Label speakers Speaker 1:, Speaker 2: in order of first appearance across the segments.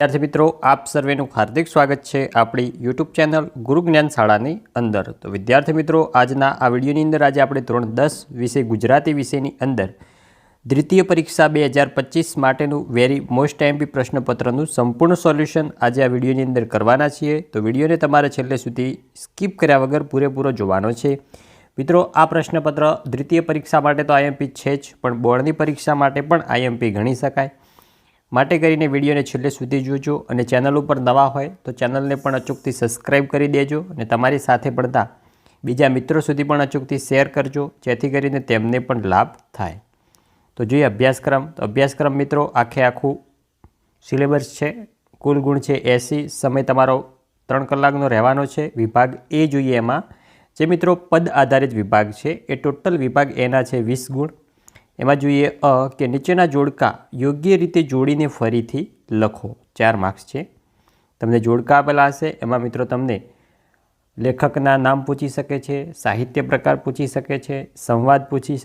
Speaker 1: વિદ્યાર્થી મિત્રો, આપ સર્વેનું હાર્દિક સ્વાગત છે આપણી યુટ્યુબ ચેનલ ગુરુ જ્ઞાન શાળાની અંદર. તો વિદ્યાર્થી મિત્રો, આજના આ વિડીયોની અંદર આજે આપણે ધોરણ દસ વિષય ગુજરાતી વિષયની અંદર દ્વિતીય પરીક્ષા બે હજાર પચીસ માટેનું વેરી મોસ્ટ એમપી પ્રશ્નપત્રનું સંપૂર્ણ સોલ્યુશન આજે આ વિડીયોની અંદર કરવાના છીએ. તો વિડીયોને તમારે છેલ્લે સુધી સ્કીપ કર્યા વગર પૂરેપૂરો જોવાનો છે. મિત્રો, આ પ્રશ્નપત્ર દ્વિતીય પરીક્ષા માટે તો આઈએમપી છે જ, પણ બોર્ડની પરીક્ષા માટે પણ આઈએમપી ગણી શકાય. માટે કરીને વિડીયોને છેલ્લે સુધી જોજો અને ચેનલ ઉપર નવા હોય તો ચેનલને પણ અચૂકથી સબસ્ક્રાઈબ કરી દેજો અને તમારી સાથે પડતા બીજા મિત્રો સુધી પણ અચૂકથી શેર કરજો, જેથી કરીને તેમને પણ લાભ થાય. તો જોઈએ અભ્યાસક્રમ. તો અભ્યાસક્રમ મિત્રો આખે આખું સિલેબસ છે, કુલ ગુણ છે એસી. સમય તમારો ત્રણ કલાકનો રહેવાનો છે. વિભાગ એ જોઈએ એમાં. જે મિત્રો પદ આધારિત વિભાગ છે, એ ટોટલ વિભાગ એના છે વીસ ગુણ. એમાં જોઈએ અ કે નીચેના જોડકા યોગ્ય રીતે જોડીને ફરીથી લખો. ચાર માર્ક્સ છે. તમને જોડકા આપેલા હશે. એમાં મિત્રો તમને લેખકના નામ પૂછી શકે છે, સાહિત્ય પ્રકાર પૂછી શકે છે, સંવાદ પૂછી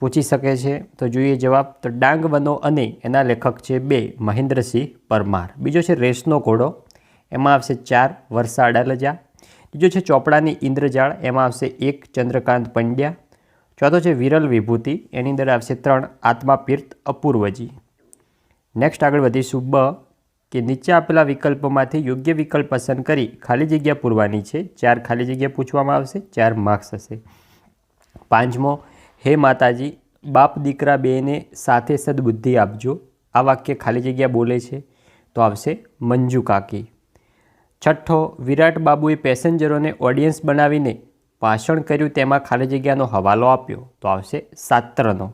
Speaker 1: પૂછી શકે છે. તો જોઈએ જવાબ. તો ડાંગ બનો અને એના લેખક છે બે, મહેન્દ્રસિંહ પરમાર. બીજો છે રેસનો ઘોડો. એમાં આવશે ચાર વર્ષા અડાલજા બીજો છે ચોપડાની ઇન્દ્રજાળ. એમાં આવશે એક, ચંદ્રકાંત પંડ્યા. ચોથો છે વિરલ વિભૂતિ, એની અંદર આવશે ત્રણ આત્માપીર્થ અપૂર્વજી. નેક્સ્ટ આગળ વધીશું બ, કે નીચે આપેલા વિકલ્પોમાંથી યોગ્ય વિકલ્પ પસંદ કરી ખાલી જગ્યા પૂરવાની છે. ચાર ખાલી જગ્યા પૂછવામાં આવશે, ચાર માર્ક્સ હશે. પાંચમો, હે માતાજી, બાપ દીકરા બેને સાથે સદબુદ્ધિ આપજો. આ વાક્ય ખાલી જગ્યા બોલે છે, તો આવશે મંજુ કાકી. છઠ્ઠો, વિરાટ બાબુએ પેસેન્જરોને ઓડિયન્સ બનાવીને ભાષણ કર્યું, તેમાં ખાલી જગ્યાનો હવાલો આપ્યો. તો આવશે સાત્રનો.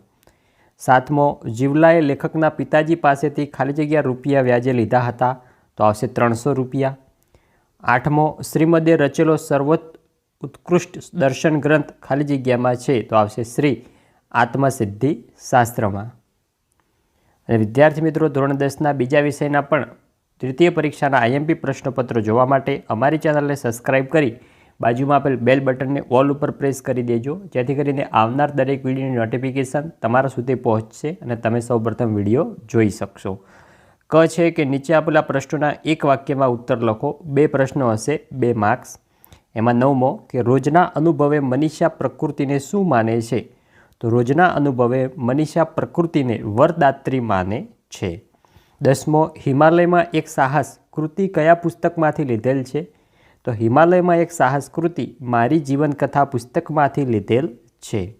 Speaker 1: સાતમો, જીવલાએ લેખકના પિતાજી પાસેથી ખાલી જગ્યા રૂપિયા વ્યાજે લીધા હતા, તો આવશે ત્રણસો રૂપિયા. આઠમો, શ્રીમદે રચેલો સર્વોત્ત ઉત્કૃષ્ટ દર્શન ગ્રંથ ખાલી જગ્યામાં છે, તો આવશે શ્રી આત્મસિદ્ધિ શાસ્ત્રમાં. અને વિદ્યાર્થી મિત્રો, ધોરણ દસના બીજા વિષયના પણ તૃતીય પરીક્ષાના આઈએમપી પ્રશ્નપત્રો જોવા માટે અમારી ચેનલને સબસ્ક્રાઈબ કરી બાજુમાં આપેલ બેલ બટનને ઓલ ઉપર પ્રેસ કરી દેજો. જેથી કરીને આવનાર દરેક વિડીયોની નોટિફિકેશન તમારા સુધી પહોંચશે અને તમે સૌપ્રથમ વીડિયો જોઈ શકશો. ક છે કે નીચે આપેલા પ્રશ્નોના એક વાક્યમાં ઉત્તર લખો. બે પ્રશ્નો હશે, બે માર્ક્સ એમાં નવમો કે રોજના અનુભવે મનીષા પ્રકૃતિને શું માને છે? તો રોજના અનુભવે મનીષા પ્રકૃતિને વરદાત્રી માને છે. દસમો, હિમાલયમાં એક સાહસ કૃતિ કયા પુસ્તકમાંથી લીધેલ છે? તો હિમાલયમાં એક સાહસ કૃતિ મારી જીવનકથા પુસ્તકમાંથી લીધેલ છે.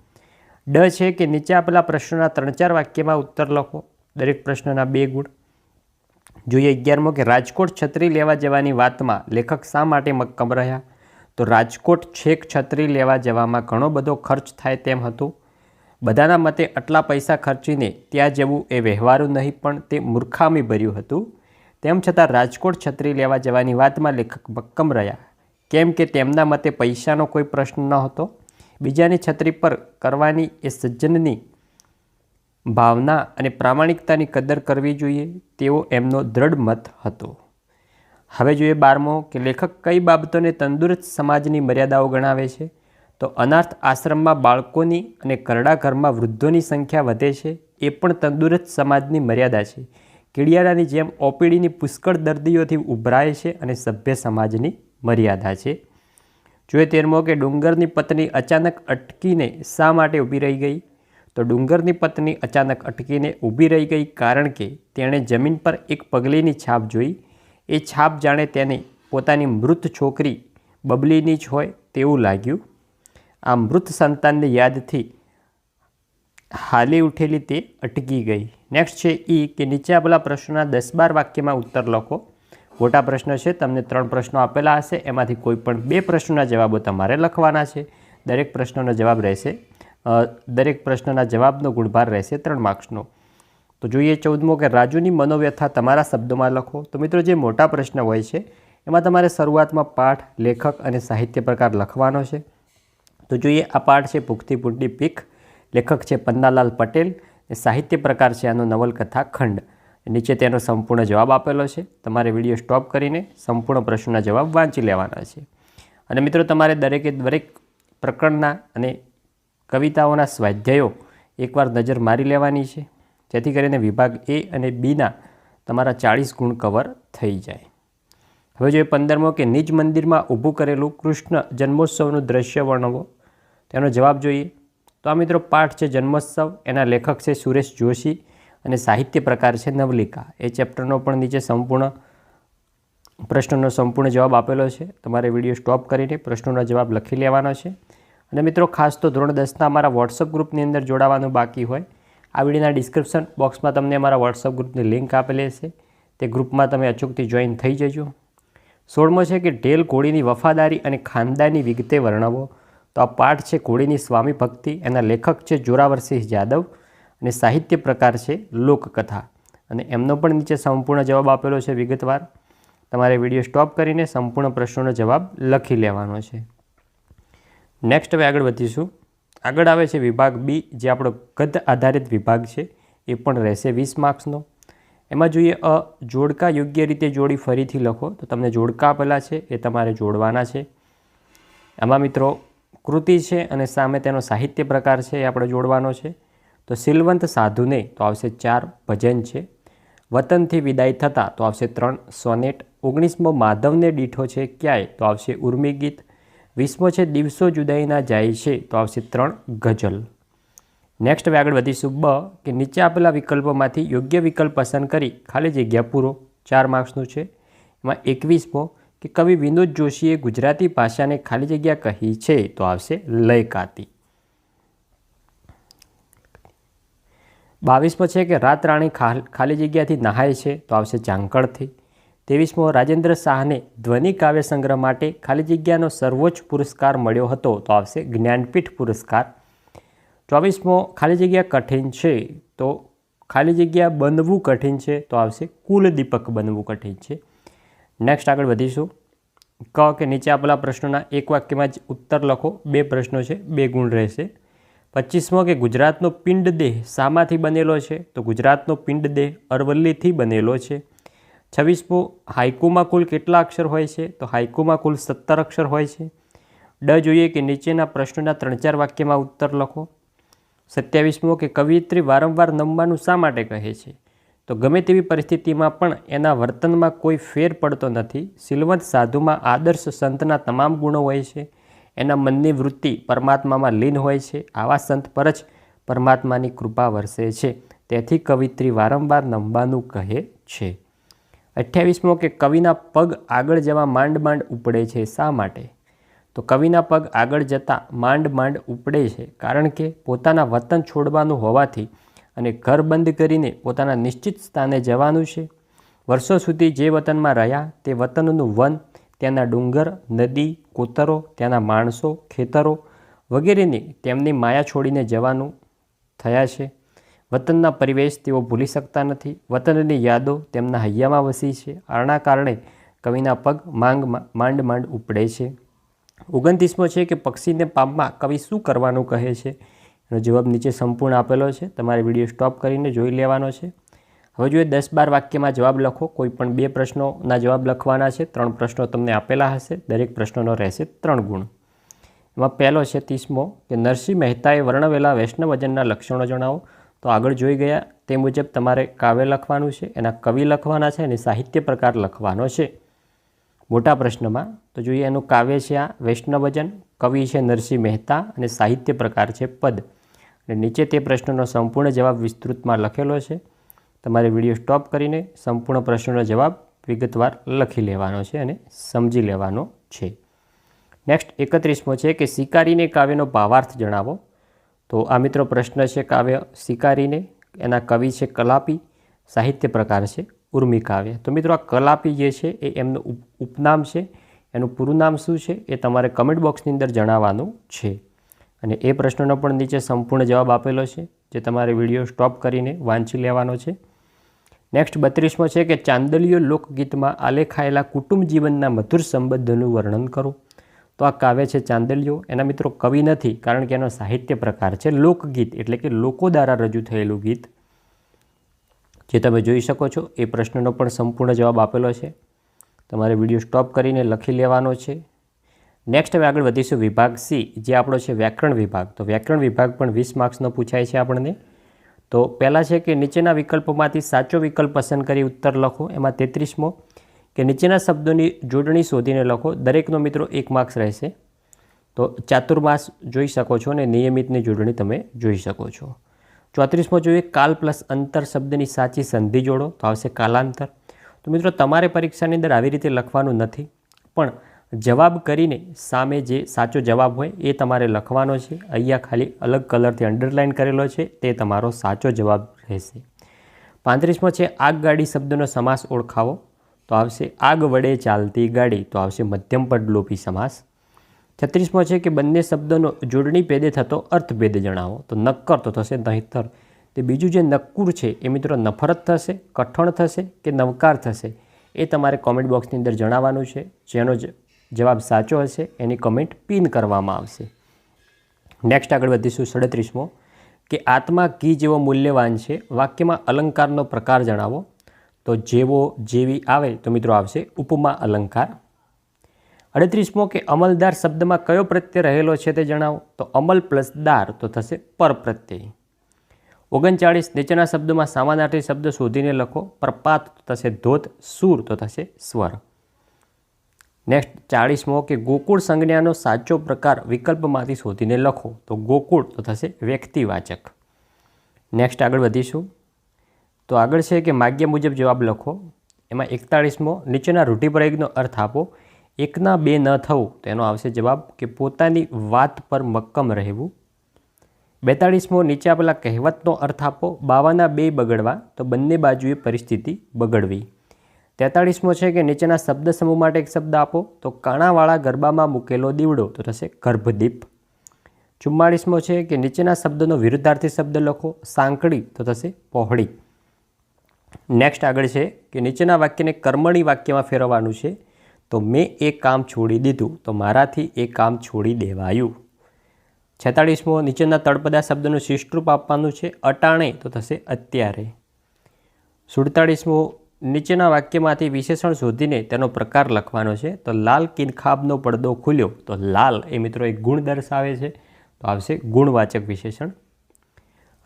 Speaker 1: ડ છે કે નીચે આપેલા પ્રશ્નોના ત્રણ ચાર વાક્યમાં ઉત્તર લખો. દરેક પ્રશ્નના બે ગુણ. જોઈએ અગિયારમો કે રાજકોટ છત્રી લેવા જવાની વાતમાં લેખક શા માટે મક્કમ રહ્યા? તો રાજકોટ છેક છત્રી લેવા જવામાં ઘણો બધો ખર્ચ થાય તેમ હતું. બધાના મતે આટલા પૈસા ખર્ચીને ત્યાં જવું એ વ્યવહારું નહીં, પણ તે મૂર્ખામી ભર્યું હતું. તેમ છતાં રાજકોટ છત્રી લેવા જવાની વાતમાં લેખક મક્કમ રહ્યા. કેમ કે તેમના મતે પૈસાનો કોઈ પ્રશ્ન ન હતો. બીજાની છત્રી પર કરવાની એ સજ્જનની ભાવના અને પ્રામાણિકતાની કદર કરવી જોઈએ તેવો એમનો દ્રઢ મત હતો. હવે જોઈએ બારમો કે લેખક કઈ બાબતોને તંદુરસ્ત સમાજની મર્યાદાઓ ગણાવે છે? તો અનાથ આશ્રમમાં બાળકોની અને કરડા ઘરમાં વૃદ્ધોની સંખ્યા વધે છે એ પણ તંદુરસ્ત સમાજની મર્યાદા છે. કીડિયારાની જેમ ઓપીડીની પુષ્કળ દર્દીઓથી ઉભરાય છે અને સભ્ય સમાજની મર્યાદા છે. જોઈએ તેરમો કે ડુંગરની પત્ની અચાનક અટકીને શા માટે ઊભી રહી ગઈ? તો ડુંગરની પત્ની અચાનક અટકીને ઊભી રહી ગઈ કારણ કે તેણે જમીન પર એક પગલીની છાપ જોઈ. એ છાપ જાણે તેને પોતાની મૃત છોકરી બબલીની જ હોય તેવું લાગ્યું. આ મૃત સંતાનની યાદથી હાલી ઉઠેલી તે અટકી ગઈ. નેક્સ્ટ છે ઈ કે નીચે આપેલા પ્રશ્નોના દસ બાર વાક્યમાં ઉત્તર લખો. મોટા પ્રશ્ન છે, તમને ત્રણ પ્રશ્નો આપેલા હશે. એમાંથી કોઈ પણ બે પ્રશ્નોના જવાબો તમારે લખવાના છે. દરેક પ્રશ્નોનો જવાબ રહેશે દરેક પ્રશ્નના જવાબનો ગુણભાર રહેશે ત્રણ માર્ક્સનો. તો જોઈએ ચૌદમો કે રાજુની મનોવ્યથા તમારા શબ્દોમાં લખો. તો મિત્રો જે મોટા પ્રશ્ન હોય છે, એમાં તમારે શરૂઆતમાં પાઠ, લેખક અને સાહિત્ય પ્રકાર લખવાનો છે. તો જોઈએ આ પાઠ છે ભૂખથી પૂંટી પીક લેખક છે પન્નાલાલ પટેલ. સાહિત્ય પ્રકાર છે આનો નવલકથા ખંડ. નીચે તેનો સંપૂર્ણ જવાબ આપેલો છે. તમારે વીડિયો સ્ટોપ કરીને સંપૂર્ણ પ્રશ્નના જવાબ વાંચી લેવાના છે. અને મિત્રો, તમારે દરેકે દરેક પ્રકરણના અને કવિતાઓના સ્વાધ્યાયો એકવાર નજર મારી લેવાની છે. જેથી કરીને વિભાગ એ અને બીના તમારા ચાળીસ ગુણ કવર થઈ જાય. હવે જોઈએ પંદરમો કે નિજ મંદિરમાં ઊભું કરેલું કૃષ્ણ જન્મોત્સવનું દ્રશ્ય વર્ણવો, તેનો જવાબ જોઈએ. તો આ મિત્રો પાઠ છે જન્મોત્સવ. એના લેખક છે સુરેશ જોશી અને સાહિત્ય પ્રકાર છે નવલિકા. એ ચેપ્ટરનો પણ નીચે સંપૂર્ણ પ્રશ્નનો સંપૂર્ણ જવાબ આપેલો છે. તમારે વીડિયો સ્ટોપ કરીને પ્રશ્નોનો જવાબ લખી લેવાનો છે. અને મિત્રો, ખાસ તો ધોરણ દસના અમારા વોટ્સઅપ ગ્રુપની અંદર જોડાવાનું બાકી હોય. આ વિડીયોના ડિસ્ક્રિપ્શન બોક્સમાં તમને અમારા વોટ્સઅપ ગ્રુપની લિંક આપેલી છે. તે ગ્રુપમાં તમે અચૂકથી જોઈન થઈ જજો. સોળમો છે કે ઢેલ ઘોડીની વફાદારી અને ખાનદાની વિગતે વર્ણવો. તો આ પાઠ છે ઘોડીની સ્વામી ભક્તિ, એના લેખક છે જોરાવરસિંહ જાદવ અને સાહિત્ય પ્રકાર છે લોકકથા. અને એમનો પણ નીચે સંપૂર્ણ જવાબ આપેલો છે વિગતવાર. તમારે વીડિયો સ્ટોપ કરીને સંપૂર્ણ પ્રશ્નોનો જવાબ લખી લેવાનો છે. નેક્સ્ટ હવે આગળ વધીશું. આગળ આવે છે વિભાગ બી જે આપણો ગદ આધારિત વિભાગ છે. એ પણ રહેશે વીસ માર્ક્સનો. એમાં જોઈએ અ, જોડકા યોગ્ય રીતે જોડી ફરીથી લખો. તો તમને જોડકા આપેલા છે, એ તમારે જોડવાના છે. આમાં મિત્રો કૃતિ છે અને સામે તેનો સાહિત્ય પ્રકાર છે એ આપણે જોડવાનો છે. તો સિલવંત સાધુને તો આવશે ચાર ભજન છે. વતનથી વિદાય થતાં તો આવશે ત્રણ સોનેટ. ઓગણીસમો માધવને દીઠો છે ક્યાંય? તો આવશે ઉર્મી ગીત. વીસમો છે દિવસો જુદાઈના જાય છે. તો આવશે ત્રણ ગઝલ. નેક્સ્ટ હવે આગળ વધીશું. બ કે નીચે આપેલા વિકલ્પોમાંથી યોગ્ય વિકલ્પ પસંદ કરી ખાલી જગ્યા પૂરો. ચાર માર્ક્સનું છે. એમાં એકવીસમો કે કવિ વિનોદ જોશીએ ગુજરાતી ભાષાને ખાલી જગ્યા કહી છે તો આવશે લયકાતી. બાવીસમો છે કે રાત રાણી ખાલી જગ્યાથી નહાય છે તો આવશે ઝાંકળથી ત્રેવીસમો, રાજેન્દ્ર શાહને ધ્વનિ કાવ્ય સંગ્રહ માટે ખાલી જગ્યાનો સર્વોચ્ચ પુરસ્કાર મળ્યો હતો તો આવશે જ્ઞાનપીઠ પુરસ્કાર. ચોવીસમો, ખાલી જગ્યા કઠિન છે તો ખાલી જગ્યા બનવું કઠિન છે તો આવશે કુલદીપક બનવું કઠિન છે. નેક્સ્ટ આગળ વધીશું. ક કે નીચે આપેલા પ્રશ્નોના એક વાક્યમાં જ ઉત્તર લખો. બે પ્રશ્નો છે, બે ગુણ રહેશે. પચીસમો કે ગુજરાતનો પિંડ દેહ શામાંથી બનેલો છે? તો ગુજરાતનો પિંડ દેહ અરવલ્લીથી બનેલો છે. છવ્વીસમો, હાઇકુમાં કુલ કેટલા અક્ષર હોય છે? તો હાઇકુમાં કુલ સત્તર અક્ષર હોય છે. ડ જોઈએ કે નીચેના પ્રશ્નોના ત્રણ ચાર વાક્યમાં ઉત્તર લખો. સત્યાવીસમો કે કવિયત્રી વારંવાર નમવાનું શા માટે કહે છે? તો ગમે તેવી પરિસ્થિતિમાં પણ એના વર્તનમાં કોઈ ફેર પડતો નથી. સિલવંત સાધુમાં આદર્શ સંતના તમામ ગુણો હોય છે. એના મનની વૃત્તિ પરમાત્મામાં લીન હોય છે. આવા સંત પર જ પરમાત્માની કૃપા વરસે છે. તેથી કવિત્રી વારંવાર નમવાનું કહે છે. અઠ્યાવીસમો કે કવિના પગ આગળ જવા માંડ માંડ ઉપડે છે શા માટે? તો કવિના પગ આગળ જતાં માંડ માંડ ઉપડે છે કારણ કે પોતાના વતન છોડવાનું હોવાથી અને ઘર બંધ કરીને પોતાના નિશ્ચિત સ્થાને જવાનું છે. વર્ષો સુધી જે વતનમાં રહ્યા, તે વતનનું વન, ત્યાંના ડુંગર, નદી, કોતરો, ત્યાંના માણસો, ખેતરો વગેરેની તેમની માયા છોડીને જવાનું થયા છે. વતનના પરિવેશ તેઓ ભૂલી શકતા નથી. વતનની યાદો તેમના હૈયામાં વસી છે. આના કારણે કવિના પગ માંગ માંડ માંડ ઉપડે છે. ઓગણત્રીસમો છે કે પક્ષીને પામમાં કવિ શું કરવાનું કહે છે? એનો જવાબ નીચે સંપૂર્ણ આપેલો છે. તમારે વીડિયો સ્ટોપ કરીને જોઈ લેવાનો છે. હવે જોઈએ દસ બાર વાક્યમાં જવાબ લખો, કોઈ પણ બે પ્રશ્નોના જવાબ લખવાના છે, ત્રણ પ્રશ્નો તમને આપેલા હશે, દરેક પ્રશ્નોનો રહેશે ત્રણ ગુણ. એમાં પહેલો છે ત્રીસમો, કે નરસિંહ મહેતાએ વર્ણવેલા વૈષ્ણવજનના લક્ષણો જણાવો. તો આગળ જોઈ ગયા, તે મુજબ તમારે કાવ્ય લખવાનું છે, એના કવિ લખવાના છે, અને સાહિત્ય પ્રકાર લખવાનો છે. મોટા પ્રશ્નમાં, તો જોઈએ એનું કાવ્ય છે આ, વૈષ્ણવજન, કવિ છે નરસિંહ મહેતા, અને સાહિત્ય પ્રકાર છે પદ. અને નીચે તે પ્રશ્નનો સંપૂર્ણ જવાબ વિસ્તૃતમાં લખેલો છે. તમારે વીડિયો સ્ટોપ કરીને સંપૂર્ણ પ્રશ્નનો જવાબ વિગતવાર લખી લેવાનો છે અને સમજી લેવાનો છે. નેક્સ્ટ એકત્રીસમો છે કે શિકારીને કાવ્યનો ભાવાર્થ જણાવો. તો આ મિત્રો પ્રશ્ન છે કાવ્ય શિકારીને, એના કવિ છે કલાપી, સાહિત્ય પ્રકાર છે ઉર્મી કાવ્ય. તો મિત્રો આ કલાપી જે છે એ એમનું ઉપનામ છે, એનું પૂરું નામ શું છે એ તમારે કમેન્ટ બોક્સની અંદર જણાવવાનું છે. અને એ પ્રશ્નનો પણ નીચે સંપૂર્ણ જવાબ આપેલો છે, જે તમારે વીડિયો સ્ટોપ કરીને વાંચી લેવાનો છે. નેક્સ્ટ બત્રીસમો છે કે ચાંદલિયો લોકગીતમાં આલેખાયેલા કુટુંબ જીવનના મધુર સંબંધોનું વર્ણન કરો. તો આ કાવ્ય છે ચાંદલિયો એના મિત્રો કવિ નથી, કારણ કે એનો સાહિત્ય પ્રકાર છે લોકગીત, એટલે કે લોકો દ્વારા રજૂ થયેલું ગીત. જે તમે જોઈ શકો છો, એ પ્રશ્નનો પણ સંપૂર્ણ જવાબ આપેલો છે. તમારે વીડિયો સ્ટોપ કરીને લખી લેવાનો છે. નેક્સ્ટ હવે આગળ વધીશું વિભાગ સી જે આપણો છે વ્યાકરણ વિભાગ. તો વ્યાકરણ વિભાગ પણ વીસ માર્ક્સનો પૂછાય છે આપણને. તો પહેલાં છે કે નીચેના વિકલ્પોમાંથી સાચો વિકલ્પ પસંદ કરી ઉત્તર લખો, એમાં તેત્રીસમો કે નીચેના શબ્દોની જોડણી શોધીને લખો, દરેકનો મિત્રો એક માર્ક્સ રહેશે. તો ચાતુર્માસ જોઈ શકો છો અને નિયમિતની જોડણી તમે જોઈ શકો છો. ચોત્રીસમો જોઈએ, કાલ પ્લસ અંતર શબ્દની સાચી સંધિ જોડો, તો આવશે કાલાંતર. તો મિત્રો, તમારે પરીક્ષાની અંદર આવી રીતે લખવાનું નથી, પણ જવાબ કરીને સામે જે સાચો જવાબ હોય એ તમારે લખવાનો છે. અહીંયા ખાલી અલગ કલરથી અંડરલાઇન કરેલો છે, તે તમારો સાચો જવાબ રહેશે. પાંત્રીસમો છે આગગાડી શબ્દનો સમાસ ઓળખાવો. તો આવશે, આગ વડે ચાલતી ગાડી. તો આવશે, મધ્યમ પદ લોપી સમાસ. છત્રીસમો છે કે બંને શબ્દોનો જોડણી પેદે થતો અર્થભેદ જણાવો. તો નક્કર તો થશે નહીતર. તે બીજું જે નક્કુર છે, એ મિત્રો નફરત થશે, કઠણ થશે કે નવકાર થશે, એ તમારે કોમેન્ટ બોક્સની અંદર જણાવવાનું છે. જેનો જ જવાબ સાચો હશે, એની કમેન્ટ પિન કરવામાં આવશે. નેક્સ્ટ આગળ વધીશું સડત્રીસમો, કે આત્મા કી જેવો મૂલ્યવાન છે, વાક્યમાં અલંકારનો પ્રકાર જણાવો. તો જેવો જેવી આવે, તો મિત્રો આવશે ઉપમા અલંકાર. અડત્રીસમો, કે અમલદાર શબ્દમાં કયો પ્રત્યય રહેલો છે તે જણાવો. તો અમલ પ્લસ દાર, તો થશે પર પ્રત્યય. ઓગણચાળીસ, નીચેના શબ્દોમાં સામાનાર્થી શબ્દ શોધીને લખો. પ્રપાત, તો થશે ધોત સૂર, તો થશે સ્વર. નેક્સ્ટ ચાળીસમો કે ગોકુળ સંજ્ઞાનો સાચો પ્રકાર વિકલ્પમાંથી શોધીને લખો. તો ગોકુળ તો થશે વ્યક્તિવાચક. નેક્સ્ટ આગળ વધીશું. તો આગળ છે કે માગ્ય મુજબ જવાબ લખો. એમાં એકતાળીસમો, નીચેના રૂઢિપ્રયોગનો અર્થ આપો. એકના બે ન થવું, તો એનો આવશે જવાબ કે પોતાની વાત પર મક્કમ રહેવું. બેતાળીસમો, નીચે આપેલા કહેવતનો અર્થ આપો. બાવાના બે બગડવા, તો બંને બાજુએ પરિસ્થિતિ બગડવી. તેતાળીસમો છે કે નીચેના શબ્દ સમૂહ માટે એક શબ્દ આપો. તો કાણાવાળા ગરબામાં મૂકેલો દીવડો, તો થશે ગર્ભદીપ. ચુમ્માળીસમો છે કે નીચેના શબ્દનો વિરુદ્ધાર્થી શબ્દ લખો. સાંકડી તો થશે પહોળી. નેક્સ્ટ આગળ છે કે નીચેના વાક્યને કર્મણી વાક્યમાં ફેરવવાનું છે. તો મેં એ કામ છોડી દીધું, તો મારાથી એ કામ છોડી દેવાયું. છેતાળીસમો, નીચેના તળપદા શબ્દનું શિષ્ટરૂપ આપવાનું છે અટાણે, તો થશે અત્યારે. સુડતાળીસમો નીચેના વાક્યમાંથી વિશેષણ શોધીને તેનો પ્રકાર લખવાનો છે. તો લાલ કિનખાબનો પડદો ખુલ્યો. તો લાલ એ મિત્રો એક ગુણ દર્શાવે છે. તો આવશે ગુણવાચક વિશેષણ.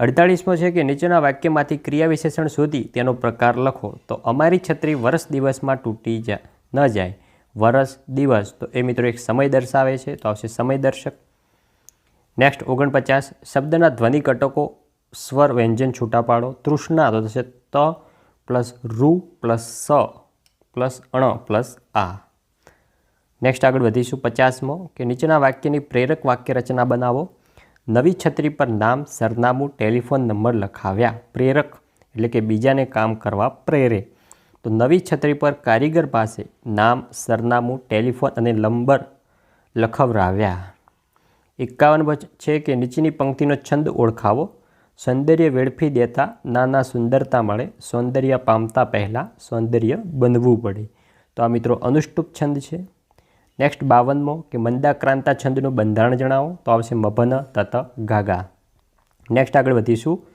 Speaker 1: અડતાળીસમો છે કે નીચેના વાક્યમાંથી ક્રિયા વિશેષણ શોધી તેનો પ્રકાર લખો. તો અમારી છત્રી વર્ષ દિવસમાં તૂટી જા ન જાય. વરસ દિવસ. તો એ મિત્રો એક સમય દર્શાવે છે. તો આવશે સમય દર્શક નેક્સ્ટ ઓગણપચાસ. શબ્દના ધ્વનિ ઘટકો સ્વર, વ્યંજન છૂટા પાડો તૃષ્ણા. તો થશે ત. પ્લસ રૂ પ્લસ સ પ્લસ અણ પ્લસ આ. નેક્સ્ટ આગળ વધીશું પચાસમો, કે નીચેના વાક્યની પ્રેરક વાક્ય રચના બનાવો. નવી છત્રી પર નામ, સરનામું, ટેલિફોન નંબર લખાવ્યા. પ્રેરક, એટલે કે બીજાને કામ કરવા પ્રેરે. તો નવી છત્રી પર કારીગર પાસે નામ, સરનામું, ટેલિફોન અને નંબર લખવરાવ્યા. એકાવન છે કે નીચેની પંક્તિનો છંદ ઓળખાવો. સૌંદર્ય વેડફી દેતા નાના સુંદરતા મળે, સૌંદર્ય પામતા પહેલાં સૌંદર્ય બનવું પડે. તો આ મિત્રો અનુષ્ટુપ છંદ છે. નેક્સ્ટ બાવનમો કે મંદાક્રાંતા છંદનું બંધારણ જણાવો. તો આવશે મભન, તત, ગાગા. નેક્સ્ટ આગળ વધીશું.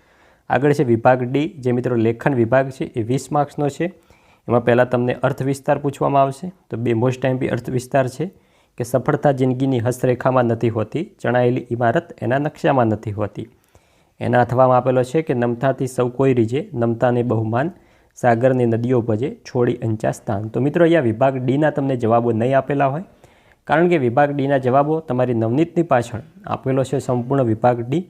Speaker 1: આગળ છે વિભાગ ડી જે મિત્રો લેખન વિભાગ છે એ વીસ માર્ક્સનો છે. એમાં પહેલાં તમને અર્થ વિસ્તાર પૂછવામાં આવશે. તો બે મોસ્ટ ટાઈમ બી અર્થ વિસ્તાર છે કે સફળતા જિંદગીની હસ્તરેખામાં નથી હોતી, ચણાયેલી ઇમારત એના નકશામાં નથી હોતી. એના અથવામાં આપેલો છે કે નમતાથી સૌ કોઈ રીજે, નમતાને બહુમાન, સાગરની નદીઓ ભજે, છોડી અંચા સ્થાન તો મિત્રો, અહીંયા વિભાગ ડીના તમને જવાબો નહીં આપેલા હોય, કારણ કે વિભાગ ડીના જવાબો તમારી નવનીતની પાછળ આપેલો છે સંપૂર્ણ વિભાગ ડી.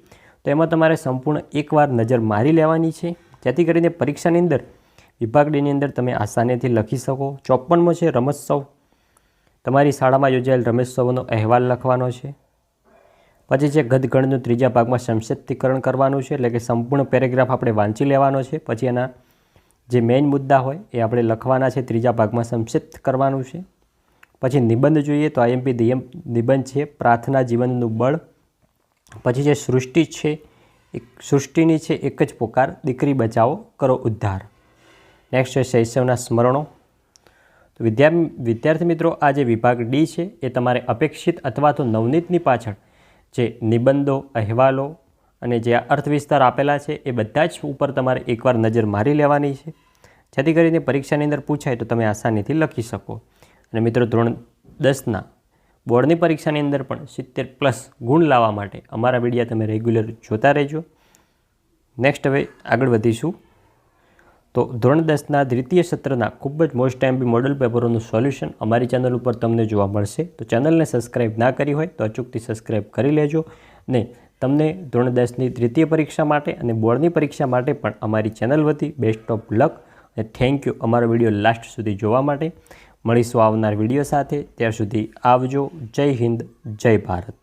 Speaker 1: તો એમાં તમારે સંપૂર્ણ એકવાર નજર મારી લેવાની છે. જેથી કરીને પરીક્ષાની અંદર, વિભાગ ડીની અંદર તમે આસાનીથી લખી શકો. ચોપનમો છે રમોત્સવ તમારી શાળામાં યોજાયેલ રમેશોત્સવનો અહેવાલ લખવાનો છે. પછી છે ગદગણનું ત્રીજા ભાગમાં સંક્ષિપ્તીકરણ કરવાનું છે, એટલે કે સંપૂર્ણ પેરેગ્રાફ આપણે વાંચી લેવાનો છે. પછી એના જે મેઇન મુદ્દા હોય એ આપણે લખવાના છે, ત્રીજા ભાગમાં સંક્ષિપ્ત કરવાનું છે. પછી નિબંધ જોઈએ તો આઈએમપી દિયમ નિબંધ છે, પ્રાર્થના જીવનનું બળ. પછી જે સૃષ્ટિ છે એક સૃષ્ટિની છે, એક જ પોકાર, દીકરી બચાવો, કરો ઉદ્ધાર. નેક્સ્ટ છે શૈશવના સ્મરણો. તો વિદ્યા વિદ્યાર્થી મિત્રો, આ જે વિભાગ ડી છે, એ તમારે અપેક્ષિત અથવા તો નવનીતની પાછળ જે નિબંધો, અહેવાલો અને જે અર્થ વિસ્તાર આપેલા છે, એ બધા જ ઉપર તમારે એકવાર નજર મારી લેવાની છે. જેથી કરીને પરીક્ષાની અંદર પૂછાય તો તમે આસાનીથી લખી શકો. અને મિત્રો, ધોરણ દસના બોર્ડની પરીક્ષાની અંદર પણ સિત્તેર પ્લસ ગુણ લાવવા માટે અમારા વિડીયા તમે રેગ્યુલર જોતા રહેજો. નેક્સ્ટ હવે આગળ વધીશું. તો ધોરણ દસના દ્વિતીય સત્રના ખૂબ જ મોસ્ટ એમબી મોડલ પેપરોનું સોલ્યુશન અમારી ચેનલ ઉપર તમને જોવા મળશે. તો ચેનલને સબસ્ક્રાઇબ ના કરી હોય તો અચૂકથી સબસ્ક્રાઇબ કરી લેજો ને તમને ધોરણ દસની દ્વિતીય પરીક્ષા માટે અને બોર્ડની પરીક્ષા માટે પણ અમારી ચેનલ વતી બેસ્ટ ઓફ લક અને થેન્ક યુ અમારો વીડિયો લાસ્ટ સુધી જોવા માટે. મળીશું આવનાર વીડિયો સાથે. ત્યાર સુધી આવજો. જય હિન્દ, જય ભારત.